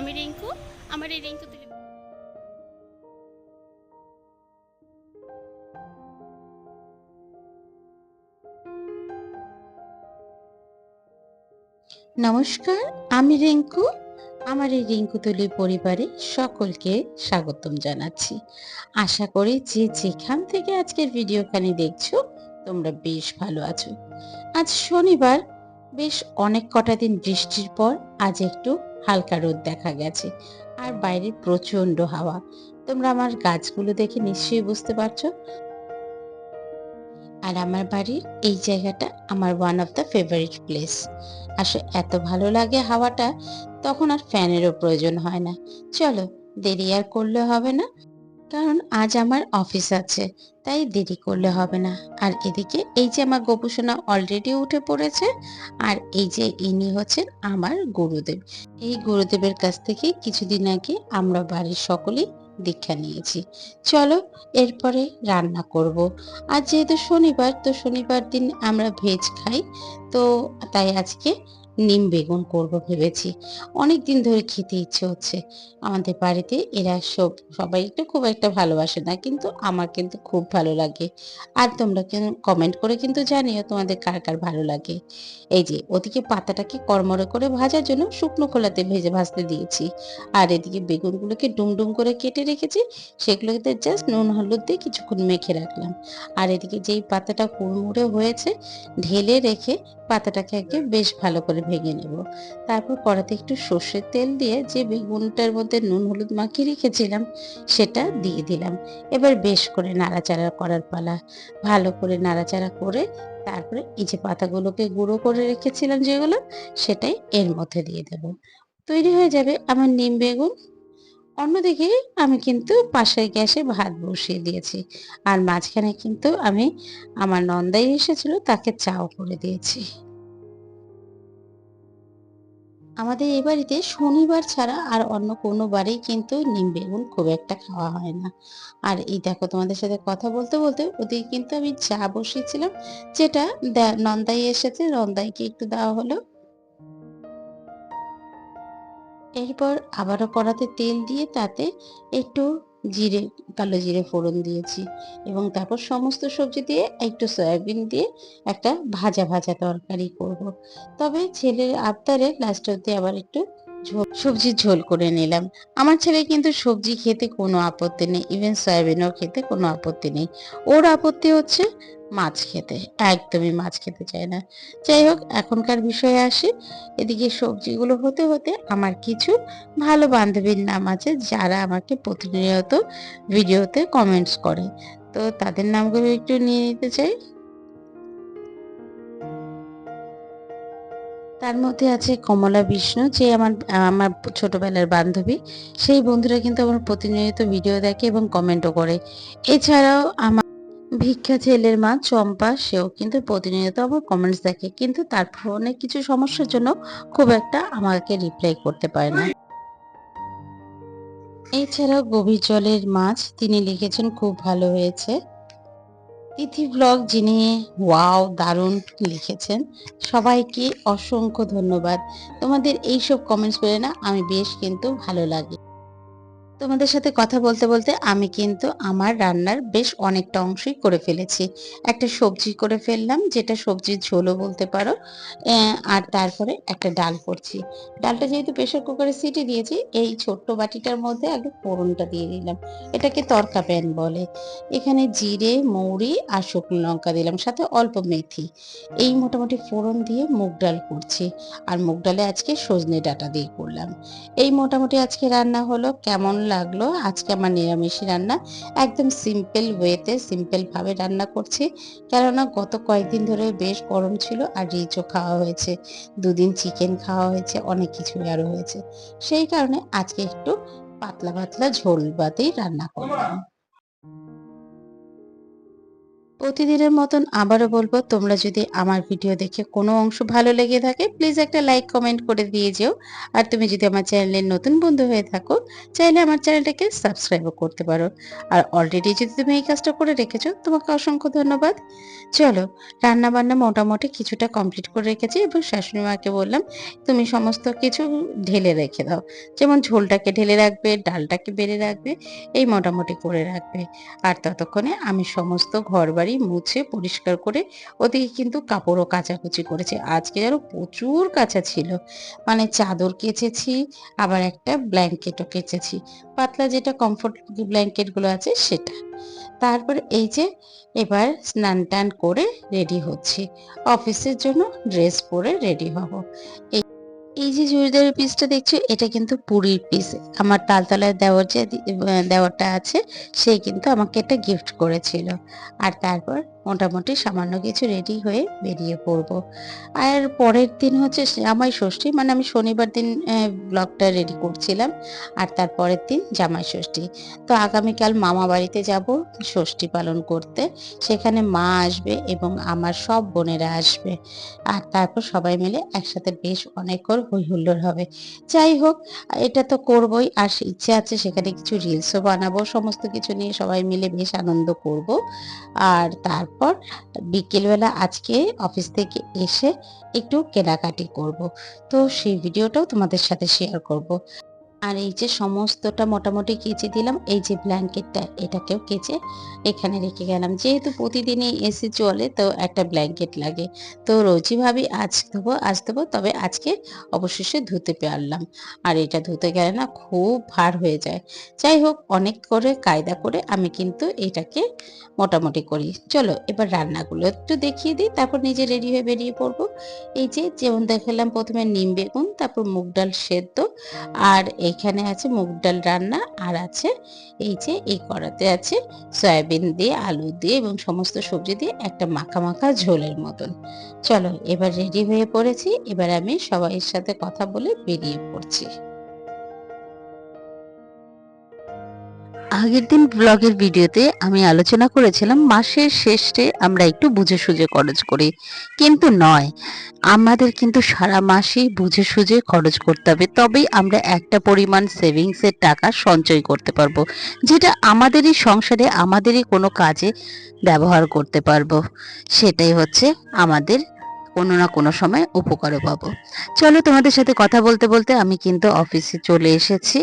আমি রিঙ্কু, আমার এই রিঙ্কু নমস্কার, আমি রিঙ্কু। আমার এই রিঙ্কু তুলি পরিবারে সকলকে স্বাগতম জানাচ্ছি। আশা করি যে যেখান থেকে আজকের ভিডিওখানি দেখছ, তোমরা বেশ ভালো আছো। আজ শনিবার বেশ অনেক কটা দিন বৃষ্টির পর আজ একটু হালকা রোদ দেখা গেছে। আর বাইরে প্রচণ্ড হাওয়া। তোমরা আমার গাছগুলো দেখে নিশ্চয়ই বুঝতে পারছ। আর আমার বাড়ির এই জায়গাটা আমার one of the favourite place আসলে এত ভালো লাগে হাওয়াটা, তখন আর ফ্যানেরও প্রয়োজন হয় না। চলো, দেরি আর করলে হবে না। কারণ আজ আমার অফিস আছে, তাই দেরি করলে হবে না। আর এদিকে এই যে আমার গোপুসোনা অলরেডি উঠে পড়েছে, আর এই যে ইনি হচ্ছেন আমার গুরুদেব। এই গুরুদেবের কাছ থেকে কিছুদিন আগে আমরা বাড়ির সকলেই দীক্ষা নিয়েছি। চলো, এরপরে রান্না করব। আর যেহেতু শনিবার, তো শনিবার দিন আমরা ভেজ খাই, তো তাই আজকে নিম বেগুন করব ভেবেছি। অনেক দিন ধরে খেতে ইচ্ছে হচ্ছে। আমাদের বাড়িতে এরা সব, সবাই একটু খুব একটা ভালোবাসে না, কিন্তু আমার কিন্তু খুব ভালো লাগে। আর তোমরা কমেন্ট করে কিন্তু জানিও তোমাদের কার কার ভালো লাগে। এই যে, ওদিকে পাতাটাকে কর্মরে করে ভাজার জন্য শুকনো খোলাতে ভেজে ভাজতে দিয়েছি। আর এদিকে বেগুনগুলোকে ডুমডুম করে কেটে রেখেছি সেগুলোকে জাস্ট নুন, হলুদ দিয়ে কিছুক্ষণ মেখে রাখলাম। আর এদিকে যেই পাতাটা কুড়মুড়ে হয়েছে, ঢেলে রেখে পাতাটাকে আগে বেশ ভালো করে ভেঙে নেব। তারপর কড়াতে একটু সর্ষের তেল দিয়ে যে বেগুনটার মধ্যে নুন, হলুদ মাখিয়ে রেখেছিলাম, সেটা দিয়ে দিলাম। এবার বেশ করে নাড়াচাড়া করার পালা। ভালো করে নাড়াচাড়া করে তারপরে এই যে পাতাগুলোকে গুঁড়ো করে রেখেছিলাম যেগুলো, সেটাই এর মধ্যে দিয়ে দেব। তৈরি হয়ে যাবে আমার নিম বেগুন। অন্যদিকে আমি কিন্তু পাশের গ্যাসে ভাত বসিয়ে দিয়েছি। আর মাঝখানে কিন্তু আমি, আমার নন্দাই এসেছিল, তাকে চাও করে দিয়েছি। আমাদের এই বাড়িতে শনিবার ছাড়া আর অন্য কোনো বারেই কিন্তু নিম বেগুন খুব একটা খাওয়া হয় না। আর এই দেখো তোমাদের সাথে কথা বলতে বলতে ওদিকে কিন্তু আমি চা বসিয়েছিলাম, যেটা নন্দাই এসেছে, নন্দাইকে একটু দেওয়া হলো। এরপর আবারও কড়াতে তেল দিয়ে তাতে একটু জিরে, কালো জিরে ফোড়ন দিয়েছি এবং তারপর সমস্ত সবজি দিয়ে একটু সয়াবিন দিয়ে একটা ভাজা ভাজা তরকারি করব। তবে ছেলের আবদারে লাস্ট অব্দি আবার একটু সবজির ঝোল করে নিলাম। আমার ছেলে কিন্তু সবজি খেতে কোনো আপত্তি নেই ইভেন সয়াবিনও খেতে কোনো আপত্তি নেই। ওর আপত্তি হচ্ছে মাছ খেতে, একদমই মাছ খেতে চায় না। যাই হোক, এখনকার বিষয়ে আসি। এদিকে সবজিগুলো হতে হতে আমার কিছু ভালো বান্ধবীর নাম আছে, যারা আমাকে প্রতিনিয়ত ভিডিওতে কমেন্টস করে। তো তাদের নামগুলো একটু নিয়ে নিতে চাই। তার মধ্যে আছে কমলা বিষ্ণু, যে আমার আমার ছোটবেলার বান্ধবী। সেই বন্ধুরা কিন্তু আমার প্রতিনিয়ত ভিডিও দেখে এবং কমেন্টও করে। এছাড়াও আমার ভিক্ষা ছেলের মা চম্পা, সেও কিন্তু প্রতিনিয়ত আমার কমেন্টস দেখে। কিন্তু তার ফোনে কিছু সমস্যার জন্য খুব একটা আমাকে রিপ্লাই করতে পারে না। এছাড়াও গভীর জলের মাছ, তিনি লিখেছেন, খুব ভালো হয়েছে। তিথি ব্লগ যিনি ওয়াও, দারুণ লিখেছেন, সবাইকে অসংখ্য ধন্যবাদ। তোমাদের এইসব কমেন্টস করে না, আমি বেশ কিন্তু ভালো লাগে। তোমাদের সাথে কথা বলতে বলতে আমি কিন্তু আমার রান্নার বেশ অনেকটা অংশই করে ফেলেছি। একটা সবজি করে ফেললাম, যেটা সবজির ঝোলও বলতে পারো আর তারপরে একটা ডাল করছি। ডালটা যেহেতু প্রেশার কুকারে সিটি দিয়েছি, এই ছোট্ট বাটিটার মধ্যে আগে ফোড়নটা দিয়ে দিলাম। এটাকে তরকা প্যান বলে। এখানে জিরে, মৌরি আর শুকনো লঙ্কা দিলাম, সাথে অল্প মেথি। এই মোটামুটি ফোড়ন দিয়ে মুগ ডাল করছি, আর মুগ ডালে আজকে সজনে ডাটা দিয়ে করলাম। এই মোটামুটি আজকে রান্না হলো, কেমন লাগল। আজকে আমার নিরামিষি রান্না। একদম সিম্পল ওয়েতে সিম্পলভাবে রান্না করছি। কেননা গত কয়েকদিন ধরে বেশ গরম ছিল আর রিচও খাওয়া হয়েছে। দুদিন চিকেন খাওয়া হয়েছে, অনেক কিছুই আরও হয়েছে। সেই কারণে আজকে একটু পাতলা পাতলা ঝোল বাতেই রান্না করলাম। প্রতিদিনের মতন আবারও বলব, তোমরা যদি আমার ভিডিও দেখে কোনো অংশ ভালো লেগে থাকে প্লিজ একটা লাইক কমেন্ট করে দিয়ে যেও। আর তুমি যদি আমার চ্যানেলের নতুন বন্ধু হয়ে থাকো, চাইলে আমার চ্যানেলটাকে সাবস্ক্রাইবও করতে পারো। আর অলরেডি যদি তুমি এই কাজটা করে রেখেছো, তোমাকে অসংখ্য ধন্যবাদ। চলো রান্না বান্না মোটামুটি কিছুটা কমপ্লিট করে রেখেছি এবং শাশুড়ি মাকে বললাম, তুমি সমস্ত কিছু ঢেলে রেখে দাও। যেমন ঝোলটাকে ঢেলে রাখবে, ডালটাকে বেড়ে রাখবে, এই মোটামুটি করে রাখবে। আর ততক্ষণে আমি সমস্ত ঘর বাড়ি মুছে পরিষ্কার করে ওদিকে কিন্তু কাপড়ও কাচাকুচি করেছে। আজকে যেন প্রচুর কাঁচা ছিল। মানে চাদর কেচেছি, আবার একটা ব্ল্যাঙ্কেটও কেচেছি। পাতলা যেটা কমফোর্ট ব্ল্যাঙ্কেটগুলো আছে সেটা। তারপরে এই যে এবার স্নান টান করে রেডি হচ্ছি। অফিসের জন্য ড্রেস পরে রেডি হব। এই এই যে চুড়িদারের পিসটা দেখছ, এটা কিন্তু পুরীর পিস আমার তালতলায় দেওয়ার যে দেওয়ারটা আছে, সে কিন্তু আমাকে একটা গিফট করেছিল। আর তারপর মোটামুটি সামান্য কিছু রেডি হয়ে বেরিয়ে পড়ব। আর পরের দিন হচ্ছে জামাই ষষ্ঠী মানে আমি শনিবার দিন ব্লগটা রেডি করছিলাম, আর তার পরের দিন জামাই ষষ্ঠী। তো আগামীকাল মামা বাড়িতে যাব ষষ্ঠী পালন করতে। সেখানে মা আসবে এবং আমার সব বোনেরা আসবে। আর তারপর সবাই মিলে একসাথে বেশ অনেকক্ষণ হই হুল্লোড় হবে। যাই হোক, এটা তো করবই, আর ইচ্ছে আছে সেখানে কিছু রিলসও বানাবো, সমস্ত কিছু নিয়ে সবাই মিলে বেশ আনন্দ করব। আর তারপর বিকেলবেলা আজকে অফিস থেকে এসে একটু কেনাকাটি করব। তো সেই ভিডিওটাও তোমাদের সাথে শেয়ার করব। আর এই যে সমস্তটা মোটামুটি কেচে দিলাম, এই যে ব্ল্যাঙ্কেটটা, এটাকেও কেচে এখানে রেখে গেলাম। যেহেতু প্রতিদিনই এসি চলে, তো একটা ব্ল্যাঙ্কেট লাগে। তো রোজই ভাবি আজ ধোবো আজ ধোবো, তবে আজকে অবশেষে ধুতে পারলাম। আর এটা ধুতে গেলে না খুব ভার হয়ে যায়। যাই হোক, অনেক করে কায়দা করে আমি কিন্তু এটাকে মোটামুটি করি। চলো, এবার রান্নাগুলো একটু দেখিয়ে দিই, তারপর নিজে রেডি হয়ে বেরিয়ে পড়ব। এই যে যেমন দেখালাম, প্রথমে নিম বেগুন, তারপর মুগ ডাল সেদ্ধ, আর এখানে আছে মুগ ডাল রান্না আর আছে এই যে এই কড়াতে আছে সয়াবিন দিয়ে, আলু দিয়ে এবং সমস্ত সবজি দিয়ে একটা মাখা মাখা ঝোলের মতন। চলো এবার রেডি হয়ে পড়েছি। এবার আমি সবাইয়ের সাথে কথা বলে বেরিয়ে পড়ছি। আগের দিন ব্লগের ভিডিওতে আমি আলোচনা করেছিলাম, মাসের শেষে আমরা একটু বুঝে সুঝে খরচ করি। কিন্তু নয়, আমাদের কিন্তু সারা মাসেই বুঝে সুঝে খরচ করতে হবে। তবেই আমরা একটা পরিমাণ সেভিংসের টাকা সঞ্চয় করতে পারব, যেটা আমাদেরই সংসারে, আমাদেরই কোনো কাজে ব্যবহার করতে পারব। সেটাই হচ্ছে আমাদের কোনো না কোনো সময় উপকারও পাবো। চলো তোমাদের সাথে কথা বলতে বলতে আমি কিন্তু অফিসে চলে এসেছি।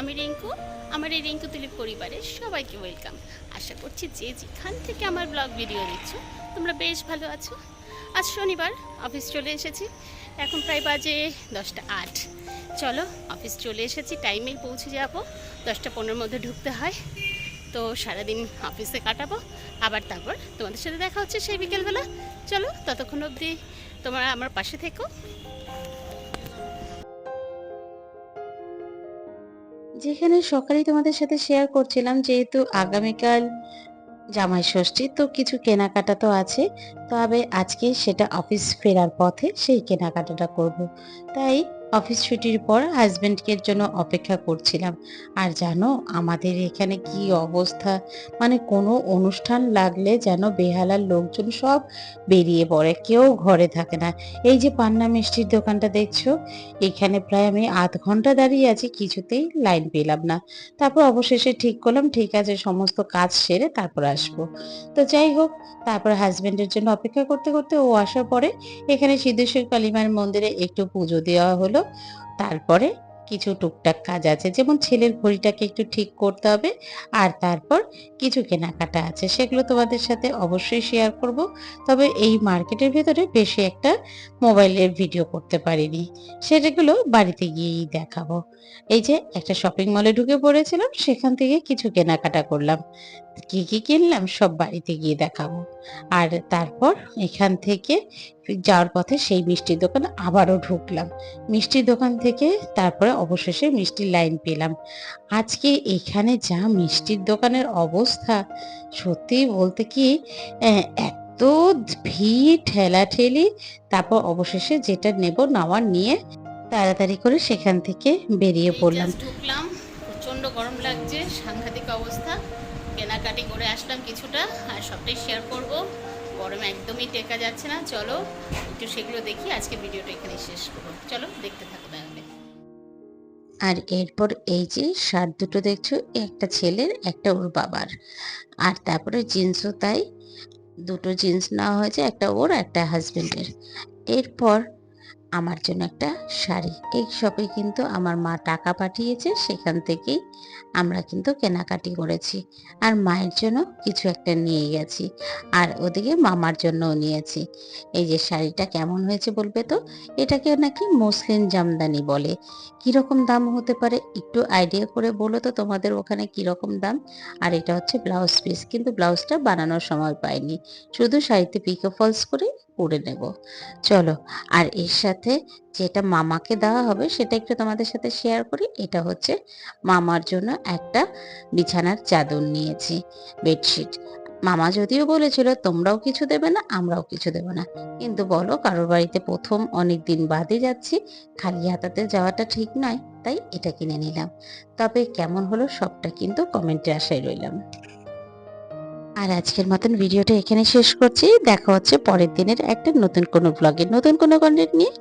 আমি রিঙ্কু, আমার এই রিঙ্কু তুলিপ পরিবারের সবাইকে ওয়েলকাম আশা করছি যে যেখান থেকে আমার ব্লগ ভিডিও দিচ্ছ তোমরা বেশ ভালো আছো। আজ শনিবার অফিস চলে এসেছি। এখন প্রায় বাজে দশটা আট। চলো অফিস চলে এসেছি টাইমেই পৌঁছে যাব। দশটা পনেরোর মধ্যে ঢুকতে হয়। তো সারাদিন অফিসে কাটাবো। আবার তারপর তোমাদের সাথে দেখা হচ্ছে সেই বিকেলবেলা। চলো, ততক্ষণ অবধি তোমরা আমার পাশে থেকো। যেখানে সকালেই তোমাদের সাথে শেয়ার করছিলাম, যেহেতু আগামীকাল জামাই ষষ্ঠী, তো কিছু কেনাকাটা তো আছে। তবে আজকে সেটা অফিস ফেরার পথে সেই কেনাকাটাটা করব। তাই অফিস ছুটির পর হাজবেন্ডকে জন্য অপেক্ষা করছিলাম। আর জানো, আমাদের এখানে কি অবস্থা? মানে কোনো অনুষ্ঠান লাগলে যেন বেহালার লোকজন সব বেরিয়ে পড়ে, কেউ ঘরে থাকে না। এই যে পান্না মিষ্টির দোকানটা দেখছ, এখানে প্রায় আমি আধ ঘণ্টা দাঁড়িয়ে আছি, কিছুতেই লাইন পেলাম না। তারপর অবশেষে ঠিক করলাম, ঠিক আছে, সমস্ত কাজ সেরে তারপর আসব। তো যাই হোক, তারপর হাজবেন্ডের জন্য অপেক্ষা করতে করতে ও আসার পরে এখানে সিদ্ধেশ্বর কালীমার মন্দিরে একটু পুজো দেওয়া হলো। তারপরে কিছু টুকটাক কাজ আছে, যেমন ছেলের ঘড়িটাকে একটু ঠিক করতে হবে আর তারপর কিছু কেনাকাটা আছে, সেগুলো তোমাদের সাথে অবশ্যই শেয়ার করব। তবে এই মার্কেটের ভেতরে বেশি একটা মোবাইলের ভিডিও করতে পারিনি সেটাগুলো বাড়িতে গিয়েই দেখাবো। এই যে একটা শপিং মলে ঢুকে পড়েছিলাম, সেখান থেকে কিছু কেনাকাটা করলাম। কি কি কিনলাম সব বাড়িতে গিয়ে দেখাবো। আর তারপর এখান থেকে যাওয়ার পথে সেই মিষ্টির দোকান আবারও ঢুকলাম। মিষ্টির দোকান থেকে তারপরে অবশেষে মিষ্টির লাইন পেলাম। আজকে এখানে যা মিষ্টির দোকানের অবস্থা, সত্যি বলতে কি এত ভিড়, ঠেলাঠেলি, তারপর অবশেষে যেটা নেব নেওয়ার নিয়ে তাড়াতাড়ি করে সেখান থেকে বেরিয়ে পড়লাম। ঢুকলাম প্রচণ্ড গরম লাগছে, সাংঘাতিক অবস্থা। কেনাকাটি করে আসলাম কিছুটা, আর সবটাই শেয়ার করব। গরমে একদমই টেকা যাচ্ছে না, চলো একটু সেগুলো দেখি, আজকে ভিডিওটা এখানে শেষ করব। চলো দেখতে থাকো তাহলে। আর এরপর এই যে শার্ট দুটো দেখছ, একটা ছেলের, একটা ওর বাবার। আর তারপরে জিন্সও তাই, দুটো জিন্স নেওয়া হয়েছে, একটা ওর, একটা হাজবেন্ডের এরপর আমার জন্য একটা শাড়ি। এই শপে কিন্তু আমার মা টাকা পাঠিয়েছে, সেখান থেকেই আমরা কিন্তু কেনাকাটি করেছি। আর মায়ের জন্য কিছু একটা নিয়ে গেছি। আর ওদিকে মামার জন্যও নিয়েছি। এই যে শাড়িটা কেমন হয়েছে বলবে তো? এটাকে নাকি মুসলিম জামদানি বলে। কীরকম দাম হতে পারে একটু আইডিয়া করে বলো তো তোমাদের ওখানে কীরকম দাম। আর এটা হচ্ছে ব্লাউজ পিস। কিন্তু ব্লাউজটা বানানোর সময় পাইনি। শুধু শাড়িতে পিকো ফলস করে পরে নেব। চলো, আর এর সাথে যেটা মামাকে দেওয়া হবে সেটা একটু তোমাদের সাথে শেয়ার করি। এটা হচ্ছে মামার জন্য একটা বিছানার চাদর নিয়েছি বেডশিট মামা যদিও বলেছিল, তোমরাও কিছু দেবে না, আমরাও কিছু দেবো না। কিন্তু বলো, কারোর বাড়িতে প্রথম অনেক দিন বাদে যাচ্ছি, খালি হাতাতে যাওয়াটা ঠিক নয়, তাই এটা কিনে নিলাম। তবে কেমন হলো সবটা কিন্তু কমেন্টে আশায় রইলাম। আর আজকের মতন ভিডিওটা এখানে শেষ করছি। দেখা হচ্ছে পরের দিনের একটা নতুন কোনো ব্লগে নতুন কোনো কন্টেন্ট নিয়ে